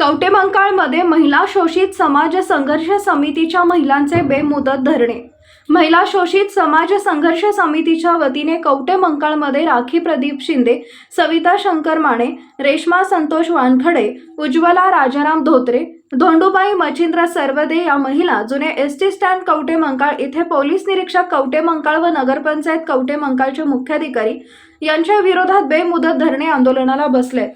कवटेमंकाळमध्ये महिला शोषित समाज संघर्ष समितीच्या महिलांचे बेमुदत धरणे. महिला शोषित समाज संघर्ष समितीच्या वतीने कवटेमंकाळमध्ये राखी प्रदीप शिंदे सविता शंकर माने रेश्मा संतोष वानखडे उज्ज्वला राजाराम धोत्रे धोंडूबाई मच्छिंद्र सरवदे या महिला जुने S T stand Kavathe Mahankal इथे पोलीस निरीक्षक कवटे मंकाळ व नगरपंचायत कवटे मंकाळचे मुख्याधिकारी यांच्या विरोधात बेमुदत धरणे आंदोलनाला बसले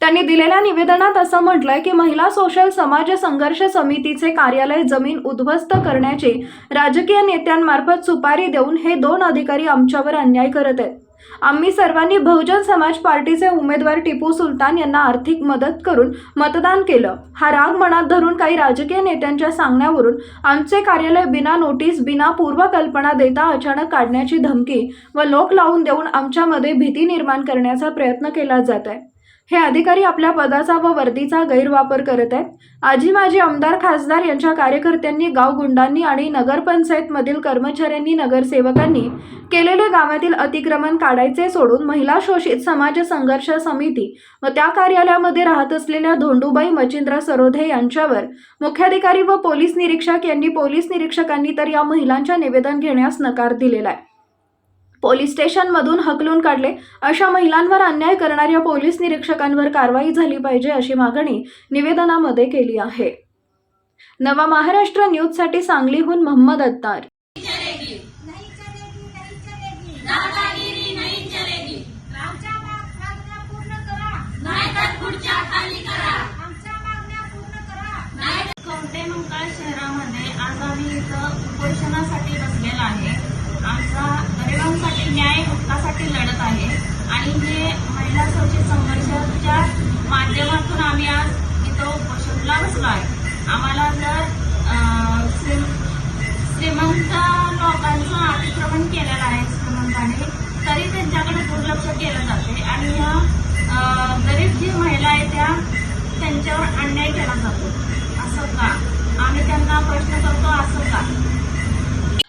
त्यांनी दिलेल्या निवेदनात असं म्हटलंय की महिला सोशल समाज संघर्ष समितीचे कार्यालय जमीन उद्ध्वस्त करण्याची राजकीय नेत्यांमार्फत सुपारी देऊन हे दोन अधिकारी आमच्यावर अन्याय करत आहेत. आम्ही सर्वांनी बहुजन समाज पार्टीचे उमेदवार टिपू सुलतान यांना आर्थिक मदत करून मतदान केलं. हा राग मनात धरून काही राजकीय नेत्यांच्या सांगण्यावरून आमचे कार्यालय बिना नोटीस बिना पूर्वकल्पना देता अचानक काढण्याची धमकी व लोक लावून देऊन आमच्यामध्ये भीती निर्माण करण्याचा प्रयत्न केला जात आहे. हे अधिकारी आपल्या पदाचा व वर्दीचा गैरवापर करत आहेत. आजी माजी आमदार खासदार यांच्या कार्यकर्त्यांनी गावगुंडांनी आणि नगरपंचायतमधील कर्मचाऱ्यांनी नगरसेवकांनी केलेले गावातील अतिक्रमण काढायचे सोडून महिला शोषित समाज संघर्ष समिती व त्या कार्यालयामध्ये राहत असलेल्या धोंडूबाई मचिंद्र सरोधे यांच्यावर मुख्याधिकारी व पोलीस निरीक्षक यांनी पोलीस निरीक्षकांनी तर या महिलांच्या निवेदन घेण्यास नकार दिलेला आहे. पोलीस स्टेशनमधून हकलून काढले. अशा महिलांवर अन्याय करणाऱ्या पोलीस निरीक्षकांवर कारवाई झाली पाहिजे अशी मागणी निवेदनामध्ये केली आहे. नवा महाराष्ट्र न्यूजसाठी सांगलीहून मोहम्मद अत्तार. शहरामध्ये आज आम्ही इथं उपोषणासाठी बसलेला आहे आमचा गरिबांसाठी ते लढत आहे. आणि हे महिला शोषित संघर्षाच्या माध्यमातून आम्ही आज इथं उपोषणला बसलो आहे. आम्हाला जर श्रीमंत लोकांचं अतिक्रमण केलेलं आहे श्रीमंताने तरी त्यांच्याकडे दुर्लक्ष केलं जाते. आणि ह्या गरीब जी महिला आहे त्या त्यांच्यावर अन्याय केला जातो. असं का? आम्ही त्यांना प्रश्न करतो